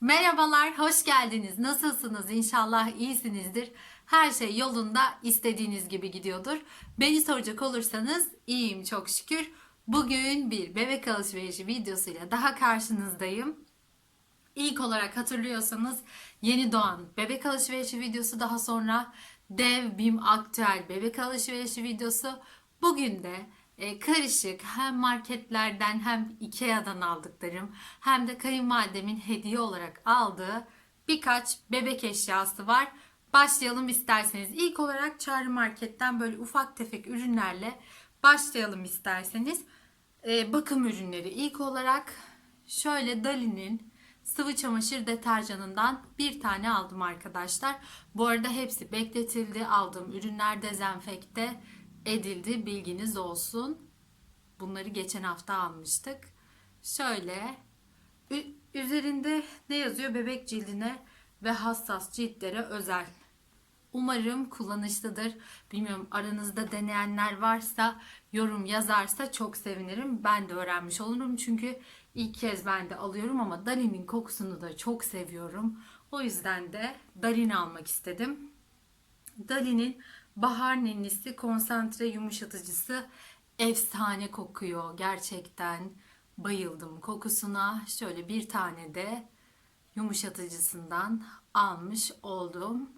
Merhabalar, hoş geldiniz. Nasılsınız? İnşallah iyisinizdir. Her şey yolunda, istediğiniz gibi gidiyordur. Beni soracak olursanız iyiyim çok şükür. Bugün bir bebek alışverişi videosuyla daha karşınızdayım. İlk olarak hatırlıyorsanız yeni doğan bebek alışverişi videosu daha sonra dev bim aktüel bebek alışverişi videosu. Bugün de e, karışık hem marketlerden hem Ikea'dan aldıklarım hem de kayınvalidemin hediye olarak aldığı birkaç bebek eşyası var. Başlayalım isterseniz. İlk olarak Çağrı Market'ten böyle ufak tefek ürünlerle başlayalım isterseniz. E, bakım ürünleri ilk olarak şöyle Dali'nin sıvı çamaşır deterjanından bir tane aldım arkadaşlar. Bu arada hepsi bekletildi. Aldığım ürünler dezenfekte edildi. Bilginiz olsun. Bunları geçen hafta almıştık. Şöyle üzerinde ne yazıyor? Bebek cildine ve hassas ciltlere özel. Umarım kullanışlıdır. Bilmiyorum aranızda deneyenler varsa yorum yazarsa çok sevinirim. Ben de öğrenmiş olurum çünkü ilk kez ben de alıyorum ama Dali'nin kokusunu da çok seviyorum. O yüzden de Dalin almak istedim. Dali'nin bahar ninnisi konsantre yumuşatıcısı efsane kokuyor. Gerçekten bayıldım kokusuna. Şöyle bir tane de yumuşatıcısından almış oldum.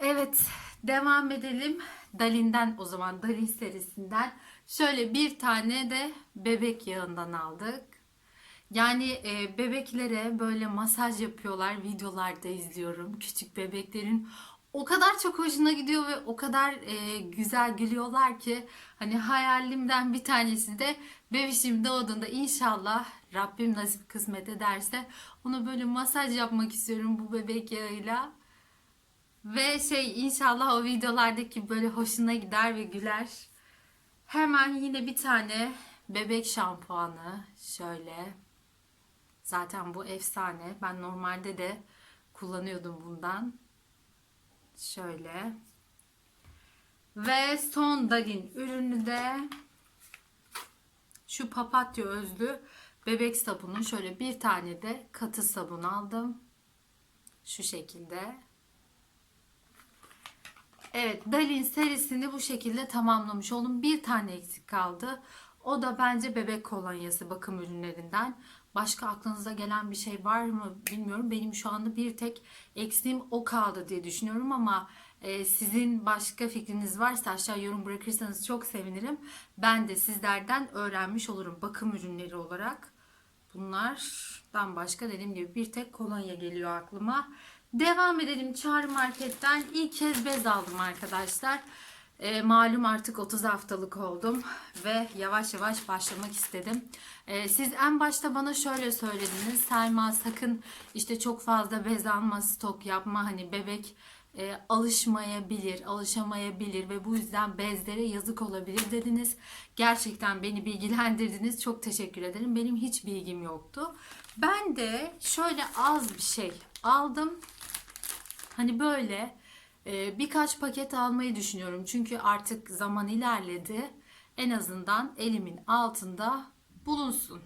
Evet, devam edelim. Dalin'den o zaman Dalin serisinden şöyle bir tane de bebek yağından aldık. Yani e, bebeklere böyle masaj yapıyorlar, videolarda izliyorum. Küçük bebeklerin o kadar çok hoşuna gidiyor ve o kadar e, güzel gülüyorlar ki hani hayalimden bir tanesi de bebişim doğduğunda inşallah Rabbim nasip kısmet ederse onu böyle masaj yapmak istiyorum bu bebek yağıyla. Ve şey inşallah o videolardaki böyle hoşuna gider ve güler. Hemen yine bir tane bebek şampuanı şöyle. Zaten bu efsane. Ben normalde de kullanıyordum bundan. Şöyle. Ve son Dalin ürünü de şu papatya özlü bebek sabunu. Şöyle bir tane de katı sabun aldım. Şu şekilde. Evet, Dalin serisini bu şekilde tamamlamış oldum. Bir tane eksik kaldı. O da bence bebek kolonyası bakım ürünlerinden. Başka aklınıza gelen bir şey var mı bilmiyorum. Benim şu anda bir tek eksiğim o kaldı diye düşünüyorum ama e, sizin başka fikriniz varsa aşağı yorum bırakırsanız çok sevinirim. Ben de sizlerden öğrenmiş olurum bakım ürünleri olarak. Bunlardan başka dediğim gibi bir tek kolonya geliyor aklıma. Devam edelim Çağrı Market'ten. ilk kez bez aldım arkadaşlar. E, malum artık 30 haftalık oldum ve yavaş yavaş başlamak istedim. E, siz en başta bana şöyle söylediniz. Selma sakın işte çok fazla bez alma, stok yapma. Hani bebek e, alışmayabilir, alışamayabilir ve bu yüzden bezlere yazık olabilir dediniz. Gerçekten beni bilgilendirdiniz. Çok teşekkür ederim. Benim hiç bilgim yoktu. Ben de şöyle az bir şey aldım. Hani böyle birkaç paket almayı düşünüyorum. Çünkü artık zaman ilerledi. En azından elimin altında bulunsun.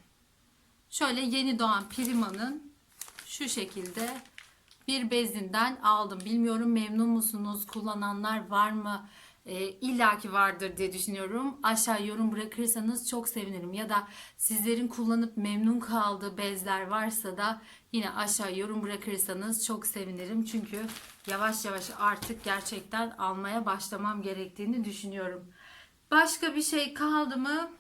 Şöyle yeni doğan Prima'nın şu şekilde bir bezinden aldım. Bilmiyorum memnun musunuz? Kullananlar var mı? E, illaki vardır diye düşünüyorum. Aşağı yorum bırakırsanız çok sevinirim. Ya da sizlerin kullanıp memnun kaldığı bezler varsa da yine aşağı yorum bırakırsanız çok sevinirim. Çünkü yavaş yavaş artık gerçekten almaya başlamam gerektiğini düşünüyorum. Başka bir şey kaldı mı?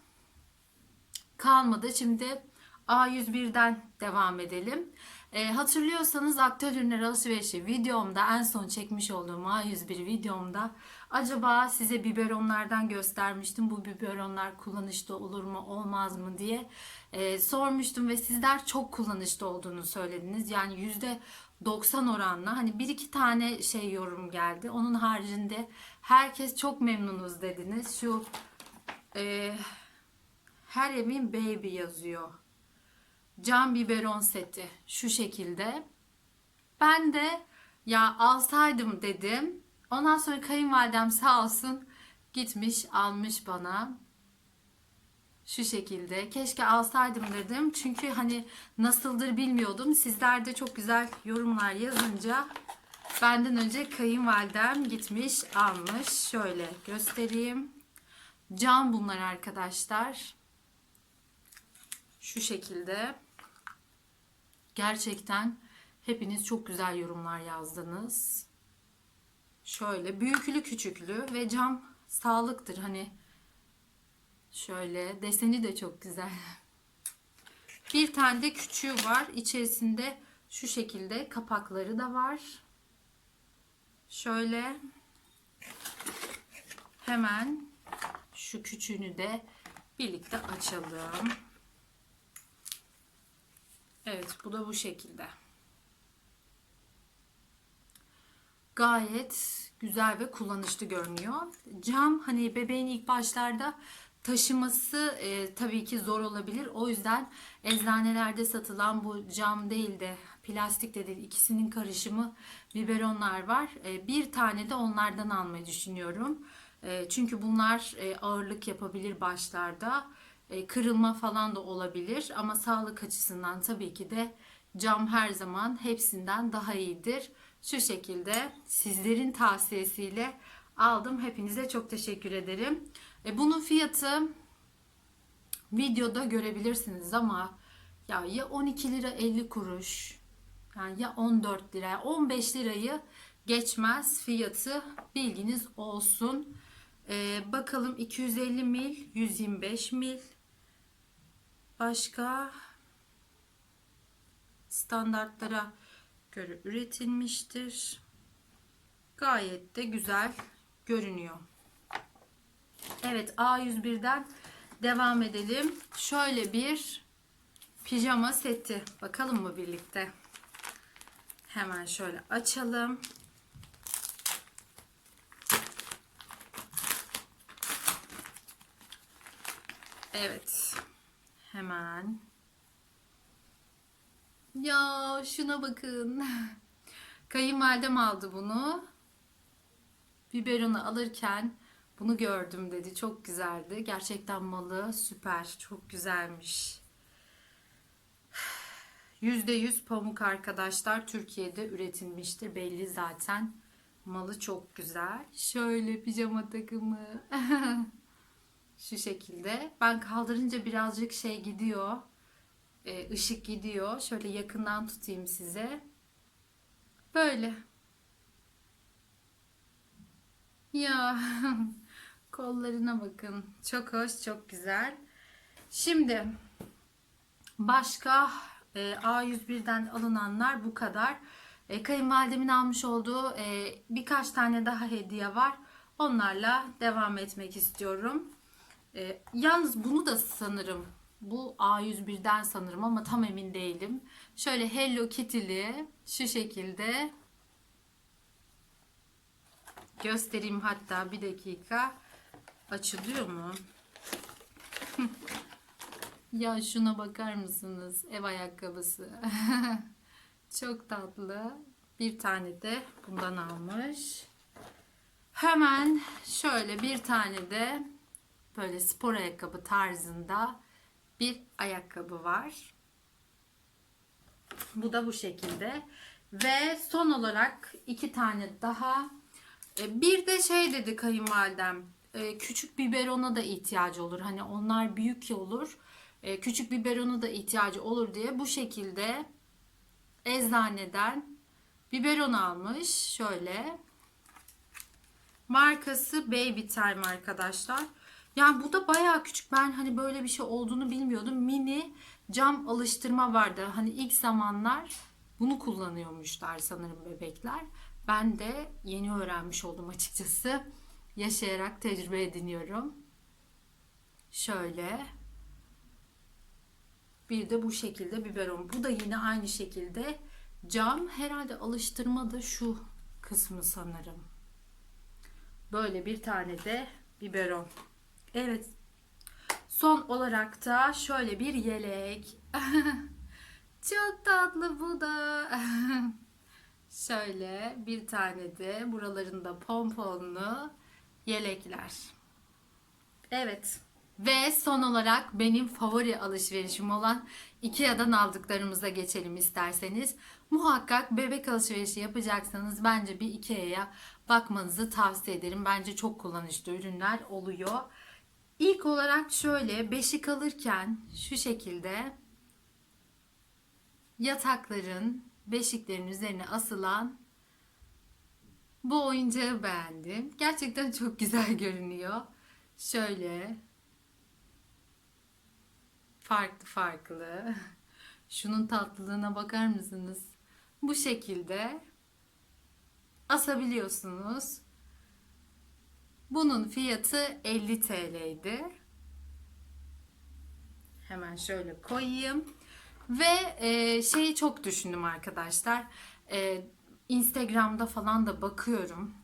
Kalmadı. Şimdi A101'den devam edelim. E, hatırlıyorsanız aktüel ürünler alışverişi videomda en son çekmiş olduğum A101 videomda acaba size biberonlardan göstermiştim. Bu biberonlar kullanışlı olur mu olmaz mı diye e, sormuştum ve sizler çok kullanışlı olduğunu söylediniz. Yani yüzde 90 oranla hani bir iki tane şey yorum geldi. Onun haricinde herkes çok memnunuz dediniz. Şu e, her evin baby yazıyor cam biberon seti şu şekilde. Ben de ya alsaydım dedim. Ondan sonra kayınvalidem sağ olsun gitmiş almış bana. Şu şekilde. Keşke alsaydım dedim. Çünkü hani nasıldır bilmiyordum. Sizler de çok güzel yorumlar yazınca benden önce kayınvalidem gitmiş almış. Şöyle göstereyim. Cam bunlar arkadaşlar. Şu şekilde. Gerçekten hepiniz çok güzel yorumlar yazdınız. Şöyle büyüklü küçüklü ve cam sağlıktır. Hani şöyle deseni de çok güzel. Bir tane de küçüğü var. İçerisinde şu şekilde kapakları da var. Şöyle hemen şu küçüğünü de birlikte açalım. Evet bu da bu şekilde. Gayet güzel ve kullanışlı görünüyor. Cam hani bebeğin ilk başlarda taşıması e, tabii ki zor olabilir. O yüzden eczanelerde satılan bu cam değil de plastik de değil ikisinin karışımı biberonlar var. E, bir tane de onlardan almayı düşünüyorum. E, çünkü bunlar e, ağırlık yapabilir başlarda. E, kırılma falan da olabilir ama sağlık açısından tabii ki de cam her zaman hepsinden daha iyidir. Şu şekilde sizlerin tavsiyesiyle aldım. Hepinize çok teşekkür ederim. E, bunun fiyatı videoda görebilirsiniz ama ya ya 12 lira 50 kuruş yani ya 14 lira 15 lirayı geçmez fiyatı bilginiz olsun. E, bakalım 250 mil 125 mil başka standartlara göre üretilmiştir. Gayet de güzel görünüyor. Evet A101'den devam edelim. Şöyle bir pijama seti. Bakalım mı birlikte? Hemen şöyle açalım. Evet. Hemen. Ya şuna bakın. Kayınvalidem aldı bunu. Biberonu alırken bunu gördüm dedi. Çok güzeldi. Gerçekten malı süper. Çok güzelmiş. %100 pamuk arkadaşlar. Türkiye'de üretilmiştir. Belli zaten. Malı çok güzel. Şöyle pijama takımı. Şu şekilde. Ben kaldırınca birazcık şey gidiyor. Ee, ışık gidiyor. Şöyle yakından tutayım size. Böyle. Ya kollarına bakın. Çok hoş, çok güzel. Şimdi başka e, A101'den alınanlar bu kadar. E, kayınvalidemin almış olduğu e, birkaç tane daha hediye var. Onlarla devam etmek istiyorum. E, yalnız bunu da sanırım bu A101'den sanırım ama tam emin değilim. Şöyle Hello Kitty'li şu şekilde göstereyim hatta bir dakika. Açılıyor mu? ya şuna bakar mısınız? Ev ayakkabısı. Çok tatlı. Bir tane de bundan almış. Hemen şöyle bir tane de böyle spor ayakkabı tarzında bir ayakkabı var. Bu da bu şekilde. Ve son olarak iki tane daha. E, bir de şey dedi kayınvalidem. e, Küçük biberona da ihtiyacı olur. Hani onlar büyük olur. E, Küçük biberona da ihtiyacı olur diye bu şekilde eczaneden biberon almış. Şöyle. Markası Baby Time arkadaşlar. Yani bu da bayağı küçük. Ben hani böyle bir şey olduğunu bilmiyordum. Mini cam alıştırma vardı. Hani ilk zamanlar bunu kullanıyormuşlar sanırım bebekler. Ben de yeni öğrenmiş oldum açıkçası. Yaşayarak tecrübe ediniyorum. Şöyle. Bir de bu şekilde biberon. Bu da yine aynı şekilde cam. Herhalde alıştırma da şu kısmı sanırım. Böyle bir tane de biberon. Evet. Son olarak da şöyle bir yelek. Çok tatlı bu da. şöyle bir tane de buralarında pomponlu yelekler. Evet. Ve son olarak benim favori alışverişim olan Ikea'dan aldıklarımıza geçelim isterseniz. Muhakkak bebek alışverişi yapacaksanız bence bir Ikea'ya bakmanızı tavsiye ederim. Bence çok kullanışlı ürünler oluyor. İlk olarak şöyle beşik alırken şu şekilde yatakların beşiklerin üzerine asılan bu oyuncağı beğendim. Gerçekten çok güzel görünüyor. Şöyle farklı farklı. Şunun tatlılığına bakar mısınız? Bu şekilde asabiliyorsunuz. Bunun fiyatı 50 TL'ydi. Hemen şöyle koyayım. Ve e, şeyi çok düşündüm arkadaşlar. E, Instagram'da falan da bakıyorum.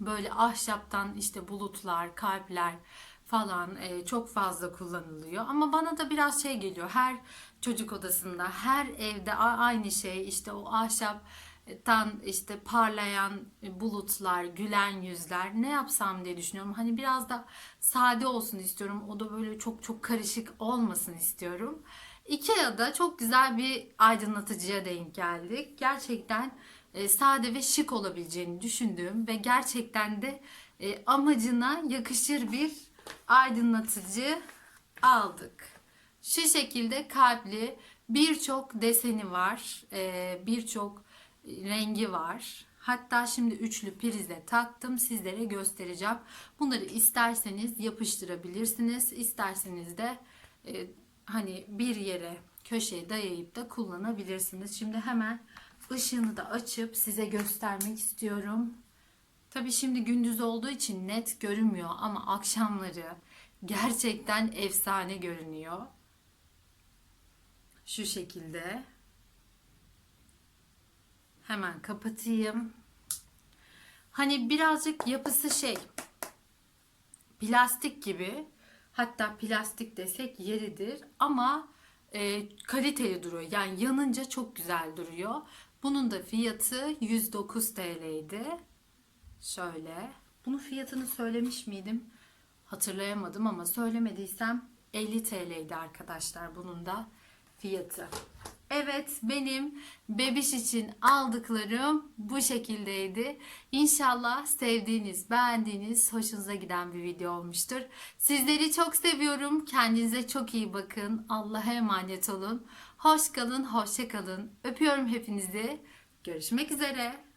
Böyle ahşaptan işte bulutlar, kalpler falan e, çok fazla kullanılıyor. Ama bana da biraz şey geliyor. Her çocuk odasında, her evde aynı şey işte o ahşaptan işte parlayan bulutlar, gülen yüzler ne yapsam diye düşünüyorum. Hani biraz da sade olsun istiyorum. O da böyle çok çok karışık olmasın istiyorum. Ikea'da çok güzel bir aydınlatıcıya denk geldik. Gerçekten e, sade ve şık olabileceğini düşündüğüm ve gerçekten de e, amacına yakışır bir aydınlatıcı aldık. Şu şekilde kalpli birçok deseni var, e, birçok rengi var. Hatta şimdi üçlü prize taktım sizlere göstereceğim. Bunları isterseniz yapıştırabilirsiniz, isterseniz de e, hani bir yere köşeye dayayıp da kullanabilirsiniz. Şimdi hemen ışığını da açıp size göstermek istiyorum. Tabii şimdi gündüz olduğu için net görünmüyor ama akşamları gerçekten efsane görünüyor. Şu şekilde. Hemen kapatayım. Hani birazcık yapısı şey plastik gibi hatta plastik desek yeridir ama e, kaliteli duruyor. Yani yanınca çok güzel duruyor. Bunun da fiyatı 109 TL'ydi. Şöyle. Bunun fiyatını söylemiş miydim? Hatırlayamadım ama söylemediysem 50 TL'ydi arkadaşlar bunun da fiyatı. Evet benim bebiş için aldıklarım bu şekildeydi. İnşallah sevdiğiniz, beğendiğiniz, hoşunuza giden bir video olmuştur. Sizleri çok seviyorum. Kendinize çok iyi bakın. Allah'a emanet olun. Hoş kalın, hoşça kalın. Öpüyorum hepinizi. Görüşmek üzere.